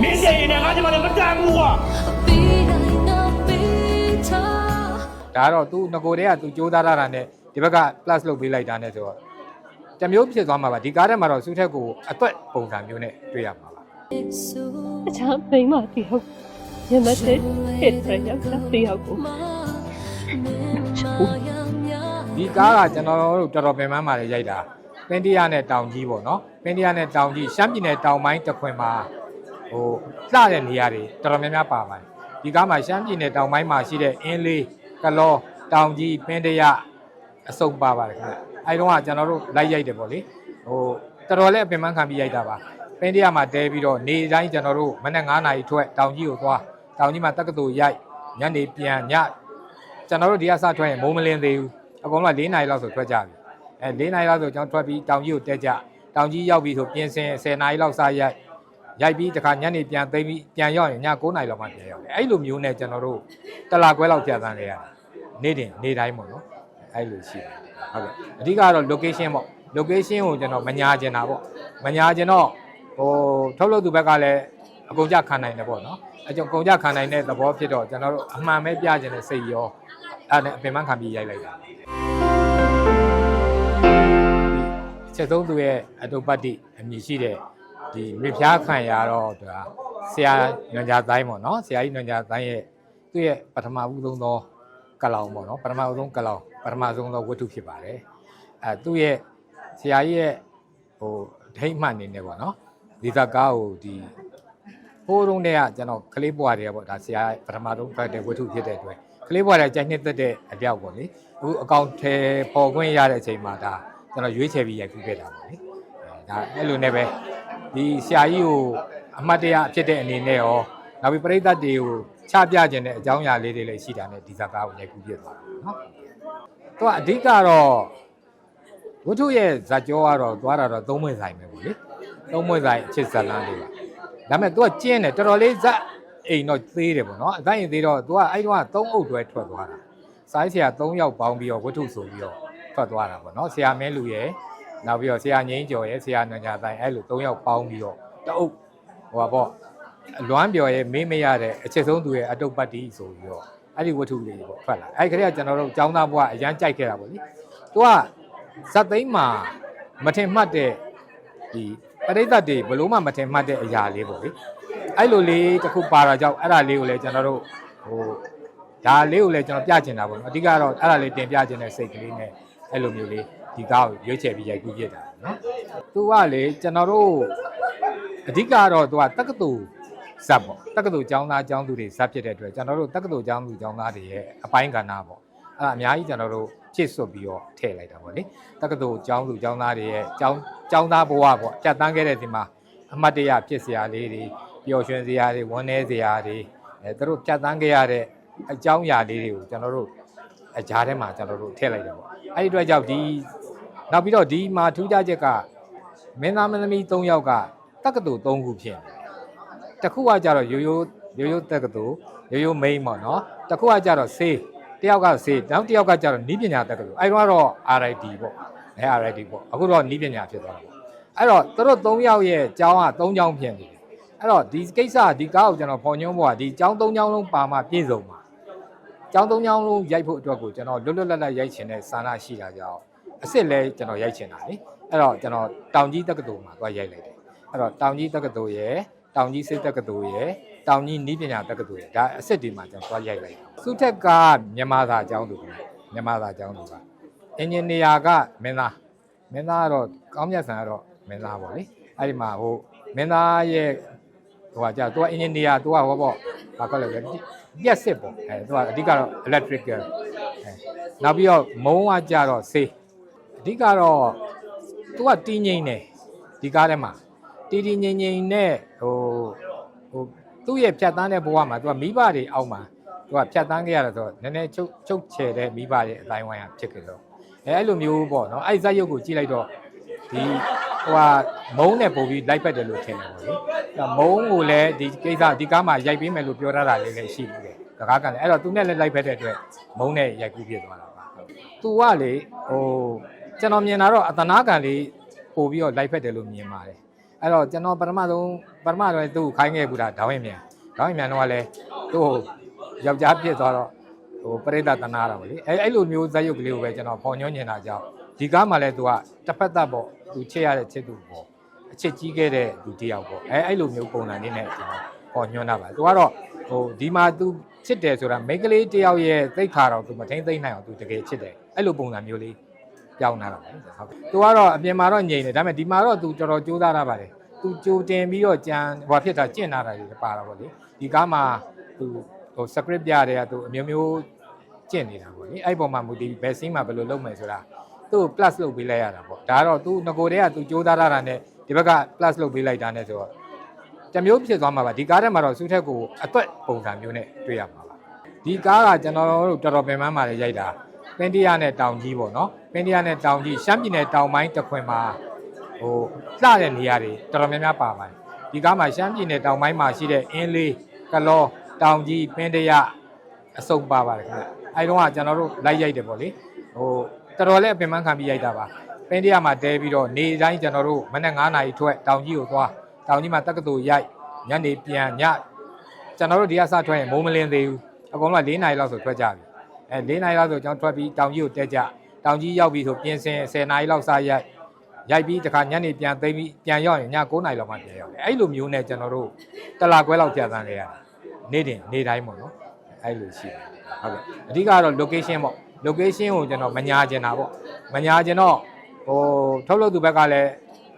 မင်းရဲ့ရင်နဲ့ငါကျမလည်းမတန်ဘူးကွာဒါကတော့သူငကိုတည်းကသူကြိုးစားရတာနဲ့ဒီဘက်က plus လုပ်ပေးလိုက်တာနဲ့ဆိုတော့တစ်မျိုးဖြစ်သွားမှာပါဒီကားထဲမှာတော့စုထက်ကိုအသွက်ပုံစံမျိုးနဲ့တွေ့ရမှာပါအချမ်းမိန်းမတယောက်ညမတဲ့ဟစ်တဲ့ယောက်ျားတယောက်ကိုဒီကားကကျွန်တော်တို့တော်တော်ပင်ပန်းပါလေရိုက်တာပင်တရနဲ့တောင်ကြီးပေါ့နော်ပင်တရနဲ့တောင်ကြီးရှမ်းပြည်နယ်တောင်ပိုင်းတစ်ခွင်မှာ ဟိုလှတဲ့နေရာတွေတော်တော်များများပါပါတယ်ဒီကားမှာရှမ်းပြည်နယ်တောင်ပိုင်းမှာရှိတဲ့အင်းလေးကလောတောင်ကြီးပင်တရအစုံပါပါတယ်ခင်ဗျအဲဒီတော့ကကျွန်တော်တို့လိုက်ရိုက်တယ်ပေါ့လေဟိုတော်တော်လေးပင်ပန်းခံပြီးရိုက်တာပါပင်တရမှာတဲပြီးတော့နေတိုင်းကျွန်တော်တို့မနေ့9နာရီထွက်တောင်ကြီးကိုသွားတောင်ကြီးမှာတက္ကသိုလ်ရိုက်ညနေပြန်ညကျွန်တော်တို့ဒီကစထွက်ရင်မိုးမလင်းသေးဘူးအကုန်လုံးက၄နာရီလောက်ဆိုထွက်ကြပြီအဲ၄နာရီလောက်ဆိုကျွန်တော်ထွက်ပြီးတောင်ကြီးကိုတက်ကြတောင်ကြီးရောက်ပြီးဆိုပြင်ဆင်10နာရီလောက်စရိုက် ရိုက်ပြီးတခါညနေပြန်သိမ်းပြီးပြန်ရောက်ရင်ည9နာရီလောက်မှပြန်ရောက်တယ်အဲ့လိုမျိုးနဲ့ကျွန်တော်တို့တလာခွဲလောက်ကြာသန်းခဲ့ရတယ်နေ့တင်နေ့တိုင်းပေါ့နော်အဲ့လိုရှိတယ်ဟုတ်ကဲ့အဓိကတော့ location ပေါ့ location ကိုကျွန်တော်မညာကျင်တာပေါ့မညာကျင်တော့ဟိုထုတ်လုပ်သူဘက်ကလည်းအကုန်ကြခံနိုင်တယ်ပေါ့နော်အကြောင်းကုန်ကြခံနိုင်တဲ့သဘောဖြစ်တော့ကျွန်တော်တို့အမှန်ပဲပြကျင်တဲ့စိတ်ရောအဲ့ဒါနဲ့အပင်မခံပြီးရိုက်လိုက်တာချက်သုံးသူရဲ့အတုပတ္တိအမည်ရှိတဲ့ ဒီမြေဖျားခံရတော့သူကဆရာညွန်ကြားတိုင်းပေါ့နော်ဆရာကြီးညွန်ကြားတိုင်းရဲ့သူ့ရဲ့ပထမဦးဆုံးသောကလောင်ပေါ့နော်ပထမဦးဆုံးကလောင်ပထမဆုံးသောဝတ္ထုဖြစ်ပါတယ်အဲသူ့ရဲ့ဆရာကြီးရဲ့ဟိုဒိတ်မှန်နေနေပေါ့နော်ဒီဇာကားကိုဒီဟိုးတုန်းတည်းကကျွန်တော်ကလေးဘွားတွေကပေါ့ဒါဆရာပထမဆုံးဖတ်တဲ့ဝတ္ထုဖြစ်တဲ့အတွက်ကလေးဘွားတွေကကြိုက်နှစ်သက်တဲ့အပြောက်ပေါ့လေအခုအကောင့်ထဲပေါ်ခွင့်ရတဲ့အချိန်မှာဒါကျွန်တော်ရွေးချယ်ပြီးရိုက်ကူးခဲ့တာပေါ့လေအဲဒါအဲ့လိုနဲ့ပဲ ဒီဆရာကြီးကိုအမှတ်တရဖြစ်တဲ့အနေနဲ့ရောနောက်ပြီးပရိသတ်တွေကိုချပြခြင်းတဲ့အကြောင်းအရာလေးတွေလည်းရှိတာနဲ့ဒီဇာကားကိုရိုက်ကူးပြသွားတာနော်သူကအဓိကတော့ဝတ္ထုရဲ့ဇာကြောကတော့သွားတာတော့သုံးမွေဆိုင်ပဲပေါ့လေသုံးမွေဆိုင်အချစ်ဇာတ်လမ်းလေးပါဒါပေမဲ့ तू ကကျင်းတယ်တော်တော်လေးဇက်အိမ်တော့သေးတယ်ပေါ့နော်အတိုင်းသေးတော့ तू ကအဲ့တော့3အုပ်တွဲထွက်သွားတာစားဆရာ3ယောက်ပေါင်းပြီးတော့ဝတ္ထုဆိုပြီးတော့ထွက်သွားတာပေါ့နော်ဆရာမင်းလူရဲ့ နောက်ပြီးတော့ဆရာငိမ့်ကျော်ရဲ့ဆရာနွန်ညာတိုင်းအဲ့လို3ယောက်ပေါင်းပြီးတော့တအုပ်ဟိုပါပေါ့လွမ်းပြော်ရဲ့မေးမရတဲ့အချက်ဆုံးသူရဲ့အတုပ်ပတ်တီဆိုပြီးတော့အဲ့ဒီဝတ္ထုလေးပေါ့ထွက်လာအဲ့ခရီးကကျွန်တော်တို့ចောင်းသားဘွားအရန်ကြိုက်ခဲ့တာပေါ့လေ तू ကဇက်သိမ်းမှာမထင်မှတ်တဲ့ဒီပရိသတ်တွေဘလို့မှမထင်မှတ်တဲ့အရာလေးပေါ့လေအဲ့လိုလေးတစ်ခုပါတာကြောင့်အဲ့ဒါလေးကိုလည်းကျွန်တော်တို့ဟိုဒါလေးကိုလည်းကျွန်တော်ပြချင်တာပေါ့နော်အဓိကတော့အဲ့ဒါလေးတင်ပြချင်တဲ့စိတ်ကလေးနဲ့အဲ့လိုမျိုးလေး ဒီကားကိုရွေးချယ်ပြီးရိုက်ကူးပြတာနော်သူကလေကျွန်တော်တို့အဓိကတော့သူကတက္ကသိုလ်ဇက်ပေါ့တက္ကသိုလ်ကျောင်းသားကျောင်းသူတွေဇက်ဖြစ်တဲ့အတွက်ကျွန်တော်တို့တက္ကသိုလ်ကျောင်းသူကျောင်းသားတွေရဲ့အပိုင်းကဏ္ဍပေါ့အဲ့ဒါအများကြီးကျွန်တော်တို့ဖြည့်စွတ်ပြီးတော့ထည့်လိုက်တာပေါ့လေတက္ကသိုလ်ကျောင်းသူကျောင်းသားတွေရဲ့ကျောင်းကျောင်းသားဘဝပေါ့ကြက်တန်းခဲ့တဲ့ဒီမှာအမှတ်တရဖြစ်စရာလေးတွေပျော်ရွှင်စရာတွေဝမ်းနည်းစရာတွေအဲသူတို့ဖြတ်သန်းခဲ့ရတဲ့အကြောင်းအရာလေးတွေကိုကျွန်တော်တို့အကြားထဲမှာကျွန်တော်တို့ထည့်လိုက်တယ်ပေါ့အဲ့ဒီအတွက်ကြောင့်ဒီ နောက်ပြီးတော့ဒီမှာထူးခြားချက်ကမင်းသားမင်းသမီး၃ယောက်ကတက္ကသိုလ်၃ခုဖြစ်နေတယ်တစ်ခုကကြတော့ရိုးရိုးရိုးရိုးတက္ကသိုလ်ရိုးရိုးမိန်းပေါ့နော်တစ်ခုကကြတော့ဆေးတယောက်ကဆေးနောက်တစ်ယောက်ကကြတော့နီးပညာတက္ကသိုလ်အဲ့တော့ကတော့ RIT ပေါ့အဲ RIT ပေါ့အခုတော့နီးပညာဖြစ်သွားတာပေါ့အဲ့တော့သူတို့၃ယောက်ရဲ့ကျောင်းက၃ကျောင်းဖြစ်နေတယ်အဲ့တော့ဒီကိစ္စဒီကားကိုကျွန်တော်ဖော်ညွှန်းဖို့ကဒီចောင်းသုံးချောင်းလုံးပါမှပြည့်စုံပါចောင်းသုံးချောင်းလုံးရိုက်ဖို့အတွက်ကိုကျွန်တော်လွတ်လွတ်လပ်လပ်ရိုက်ချင်တဲ့စာနာရှိတာကြောင့် အစ်စ်လဲကျွန်တော်ရိုက်ချင်တာလေအဲ့တော့ကျွန်တော်တောင်ကြီးတက္ကသိုလ်မှာသွားရိုက်လိုက်တယ်အဲ့တော့တောင်ကြီးတက္ကသိုလ်ရဲ့တောင်ကြီးစိတ်တက္ကသိုလ်ရဲ့တောင်ကြီးနီးပညာတက္ကသိုလ်ရဲ့ဒါအစ်စ်ဒီမှာကျွန်တော်သွားရိုက်လိုက်တာစုထက်ကမြန်မာသာအကြောင်းသူကမြန်မာသာအကြောင်းသူကအင်ဂျင်နီယာကမင်းသားမင်းသားကတော့ကောင်းမြတ်ဆန်ကတော့မင်းသားပေါ့လေအဲ့ဒီမှာဟိုမင်းသားရဲ့ဟိုကကြာသူကအင်ဂျင်နီယာသူကဟောပေါ့ဘာခေါ်လဲလဲပြက်စစ်ပေါ့အဲသူကအဓိကတော့ electrical အဲနောက်ပြီးတော့မုံးကကြာတော့ဆေး အဓိကတော့သူကတီးငိမ့်နေဒီကားထဲမှာတီးတီးငိမ့်ငိမ့်နဲ့ဟိုဟိုသူ့ရဲ့ဖြတ်တန်းတဲ့ဘဝမှာသူကမိဘတွေအောက်မှာသူကဖြတ်တန်းခဲ့ရတာဆိုတော့နည်းနည်းချုပ်ချုပ်ချယ်တဲ့မိဘတွေအတိုင်းဝိုင်းကဖြစ်ကြတော့အဲအဲ့လိုမျိုးပေါ့နော်အဲ့ဇက်ရုပ်ကိုကြည့်လိုက်တော့ဒီဟိုဟာမုံးနဲ့ပုံပြီးလိုက်ပတ်တယ်လို့ထင်တယ်ပေါ့လေဒါမုံကိုလည်းဒီကိစ္စဒီကားမှာရိုက်ပေးမယ်လို့ပြောထားတာလေးလည်းရှိဘူးလေ။ဒါကားကလည်းအဲ့တော့သူနဲ့လည်းလိုက်ဖက်တဲ့အတွက်မုံနဲ့ရိုက်ကူးပြသွားတာပါ။သူကလေဟို ကျွန်တော်မြင်တာတော့အတနာကန်လေးပို့ပြီးတော့လိုက်ဖက်တယ်လို့မြင်ပါတယ်။အဲ့တော့ကျွန်တော်ပထမဆုံးပထမတော့သူ့ကိုခိုင်းခဲ့ဘူးတာဒေါင်းရင်မြန်ဒေါင်းရင်မြန်တော့ကလည်းသူ့ကိုယောက်ျားဖြစ်သွားတော့ဟိုပရိသတ်တနာတာပေါ့လေအဲ့အဲ့လိုမျိုးဇက်ရုပ်ကလေးကိုပဲကျွန်တော်ဖော်ညွှန်းနေတာကြောင့်ဒီကားမှာလည်းသူကတစ်ဖက်သက်ပေါ့သူချစ်ရတဲ့ချစ်သူပေါ့အချစ်ကြီးခဲ့တဲ့သူတယောက်ပေါ့အဲအဲ့လိုမျိုးပုံစံလေးနဲ့ကျွန်တော်ဖော်ညွှန်းတာပါသူကတော့ဟိုဒီမှာသူချစ်တယ်ဆိုတာမိန်းကလေးတယောက်ရဲ့သိခါတော့သူမထိမ့်သိမ့်နိုင်အောင်သူတကယ်ချစ်တယ်အဲ့လိုပုံစံမျိုးလေး ပြောင်းလာတာပေါ့ဟုတ်သူကတော့အပြင်မှာတော့ငြိမ်တယ်ဒါပေမဲ့ဒီမှာတော့သူတော်တော်ကြိုးစားတာပါတယ်သူကြိုတင်ပြီးတော့ကြံဟိုဖြစ်တာကျင့်လာတာတွေပါတာပေါ့လေဒီကားမှာသူဟို script ပြတဲ့ကသူအမျိုးမျိုးကျင့်နေတာပေါ့လေအဲ့ပုံမှာမူတည်ဘယ် scene မှာဘယ်လိုလုပ်မယ်ဆိုတာသူ့ plus လုပ်ပေးလိုက်ရတာပေါ့ဒါကတော့သူငကိုတည်းကသူကြိုးစားတာနဲ့ဒီဘက်က plus လုပ်ပေးလိုက်တာနဲ့ဆိုတော့တမျိုးဖြစ်သွားမှာပါဒီကားထဲမှာတော့စူးထက်ကိုအသွက်ပုံစံမျိုးနဲ့တွေ့ရမှာပါဒီကားကကျွန်တော်တို့တော်တော်ပင်ပန်းပါလေရိုက်တာပင်တရနဲ့တောင်ကြီးပေါ့နော် ပင်တရနဲ့တောင်ကြီးရှမ်းပြည်နယ်တောင်ပိုင်းတစ်ခွင်မှာဟိုလှတဲ့နေရာတွေတော်တော်များများပါပါတယ်ဒီကားမှာရှမ်းပြည်နယ်တောင်ပိုင်းမှာရှိတဲ့အင်းလေးကလောတောင်ကြီးပင်တရအစုံပါပါတယ်ခင်ဗျအဲဒီတော့ကကျွန်တော်တို့လိုက်ရိုက်တယ်ပေါ့လေဟိုတော်တော်လေးအပင်ပန်းခံပြီးရိုက်တာပါပင်တရမှာတဲပြီးတော့နေတိုင်းကျွန်တော်တို့မနေ့9နာရီထွက်တောင်ကြီးကိုသွားတောင်ကြီးမှာတက္ကသိုလ်ရိုက်ညနေပြန်ညကျွန်တော်တို့ဒီကစထွက်ရင်မိုးမလင်းသေးဘူးအကုန်လုံးက၄နာရီလောက်ဆိုထွက်ကြပြီအဲ၄နာရီလောက်ဆိုကျွန်တော်ထွက်ပြီးတောင်ကြီးကိုတက်ကြ တောင်ကြီးရောက်ပြီးဆိုပြင်ဆင်10နာရီလောက်စရိုက်ရိုက်ပြီးတခါညနေပြန်သိမ်းပြီးပြန်ရောက်ရင်ည9နာရီလောက်မှပြန်ရောက်တယ်အဲ့လိုမျိုးနဲ့ကျွန်တော်တို့တလာခွဲလောက်ကြာသန်းခဲ့ရတယ်နေ့တင်နေ့တိုင်းပေါ့နော်အဲ့လိုရှိတယ်ဟုတ်ကဲ့အဓိကတော့ location ပေါ့ location ကိုကျွန်တော်မညာကျင်တာပေါ့မညာကျင်တော့ဟိုထုတ်လုပ်သူဘက်ကလည်း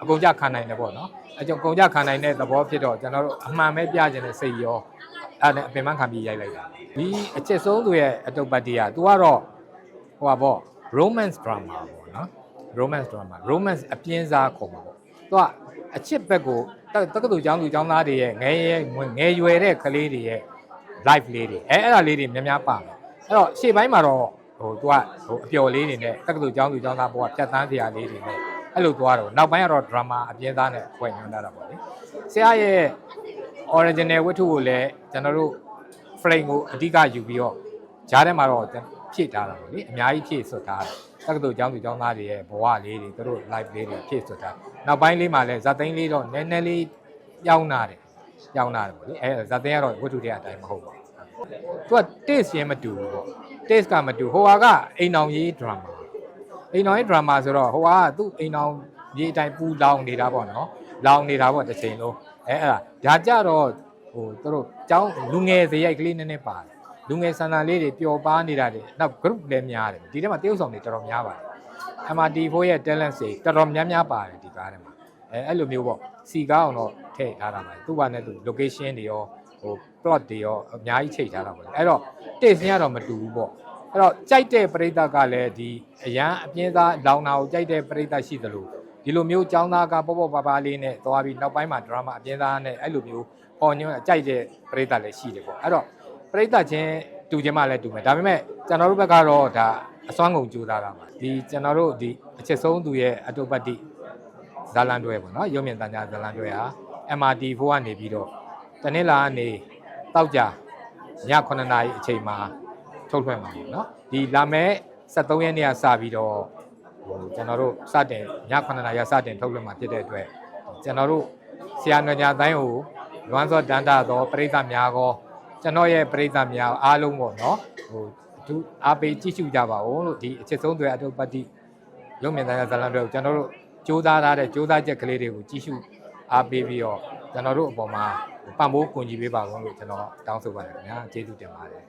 အကုန်ကြခံနိုင်တယ်ပေါ့နော်အကြောင်းကုန်ကြခံနိုင်တဲ့သဘောဖြစ်တော့ကျွန်တော်တို့အမှန်ပဲပြခြင်းနဲ့စိတ်ရောအဲ့ဒါနဲ့အပင်ပန်းခံပြီးရိုက်လိုက်တာဒီအချက်ဆုံးသူရဲ့အတုပ်ပတ်တီးက तू ကတော့ဟိုပါပေါ့ romance drama ပေါ့နော် romance drama romance အပြင်းစားခေါ်မှာပေါ့ तू ကအချစ်ဘက်ကိုတတက္ကသိုလ်ကျောင်းသူကျောင်းသားတွေရဲ့ငယ်ရဲ့ငယ်ရွယ်တဲ့ကလေးတွေရဲ့ live လေးတွေအဲအဲ့ဒါလေးတွေများများပါမယ်အဲ့တော့ရှေ့ပိုင်းမှာတော့ဟို तू ကဟိုအပျော်လေးတွေနဲ့တက္ကသိုလ်ကျောင်းသူကျောင်းသားဘဝဖြတ်သန်းစရာလေးတွေနဲ့အဲ့လိုသွားတော့နောက်ပိုင်းကတော့ drama အပြင်းသားနဲ့ဖွဲ့ညွှန်းလာတာပေါ့လေဆရာရဲ့ original ဝတ္ထုကိုလည်းကျွန်တော်တို့ frame ကိုအဓိကယူပြီးတော့ဂျားထဲမှာတော့ ဖြည့်ထားတာပေါ့လေအများကြီးဖြည့်ဆွတ်ထားတယ်တက္ကသိုလ်ကျောင်းသူကျောင်းသားတွေရဲ့ဘဝလေးတွေသူတို့ live လေးတွေဖြည့်ဆွတ်ထားနောက်ပိုင်းလေးမှာလည်းဇာသိန်းလေးတော့နည်းနည်းလေးပြောင်းလာတယ်ပြောင်းလာတယ်ပေါ့လေအဲဇာသိန်းကတော့ဝတ္ထုတွေအတိုင်းမဟုတ်ပါဘူးသူက taste ရင်မတူဘူးပေါ့ taste ကမတူဟိုဟာကအိမ်အောင်ရေး drama အိမ်တော်ရဲ့ drama ဆိုတော့ဟိုကသူ့အိမ်တော်ရေးအတိုင်းပူလောင်နေတာပေါ့နော်လောင်နေတာပေါ့တစ်ချိန်လုံးအဲအဲ့ဒါဒါကြတော့ဟိုသူတို့ចောင်းလူငယ်ဇရိုက်ကလေးနည်းနည်းပါတယ် လူငယ်ဆန္ဒလေးတွေပျော်ပါနေတာတွေနောက် group လည်းများတယ်ဒီထဲမှာတရုပ်ဆောင်တွေတော်တော်များပါတယ် MRT4 ရဲ့ talent တွေတော်တော်များများပါတယ်ဒီကားထဲမှာအဲအဲ့လိုမျိုးပေါ့စီကားအောင်တော့ထည့်ထားတာပါသူ့ဘာနဲ့သူ location တွေရောဟို plot တွေရောအများကြီးချိန်ထားတာပေါ့အဲ့တော့ taste ရတော့မတူဘူးပေါ့အဲ့တော့ကြိုက်တဲ့ပရိသတ်ကလည်းဒီအရန်အပြင်းသားလောင်နာကိုကြိုက်တဲ့ပရိသတ်ရှိသလိုဒီလိုမျိုးចောင်းသားကပေါ့ပေါ့ပါပါလေးနဲ့သွားပြီးနောက်ပိုင်းမှာဒရာမာအပြင်းသားနဲ့အဲ့လိုမျိုးပေါ်ညွှန်းကြိုက်တဲ့ပရိသတ်လည်းရှိတယ်ပေါ့အဲ့တော့ ပရိသတ်ချင်းတူချင်းမှလည်းတူမယ်ဒါပေမဲ့ကျွန်တော်တို့ဘက်ကတော့ဒါအစွမ်းကုန်ကြိုးစားတာပါဒီကျွန်တော်တို့ဒီအချက်ဆုံးသူရဲ့အတုပတ္တိဇာလန်တွဲပေါ့နော်ရုံမြင့်တန်ကြားဇာလန်တွဲဟာ MRT4 ကနေပြီးတော့တနင်္လာကနေတောက်ကြည9နာရီအချိန်မှာထုတ်လွှင့်မှာပေါ့နော်ဒီလာမဲ့73ရက်နေ့ကစပြီးတော့ဟိုကျွန်တော်တို့စတင်ည9နာရီကစတင်ထုတ်လွှင့်မှာဖြစ်တဲ့အတွက်ကျွန်တော်တို့ဆရာတော်ညာတိုင်းကိုလွမ်းစောတန်တာသောပရိသတ်များကော ကျွန်တော်ရဲ့ပရိသတ်များအားလုံးပေါ့နော်ဟိုသူအားပေးကြည့်ရှုကြပါဦးလို့ဒီအချစ်ဆုံးတွေအတုပတ္တိရုပ်မြင်သံဃာဇာလန်တွေကိုကျွန်တော်တို့စူးစမ်းထားတဲ့စူးစမ်းချက်ကလေးတွေကိုကြည့်ရှုအားပေးပြီးတော့ကျွန်တော်တို့အပေါ်မှာပံ့ပိုးကူညီပေးပါဦးလို့ကျွန်တော်တောင်းဆိုပါတယ်ခင်ဗျာကျေးဇူးတင်ပါတယ်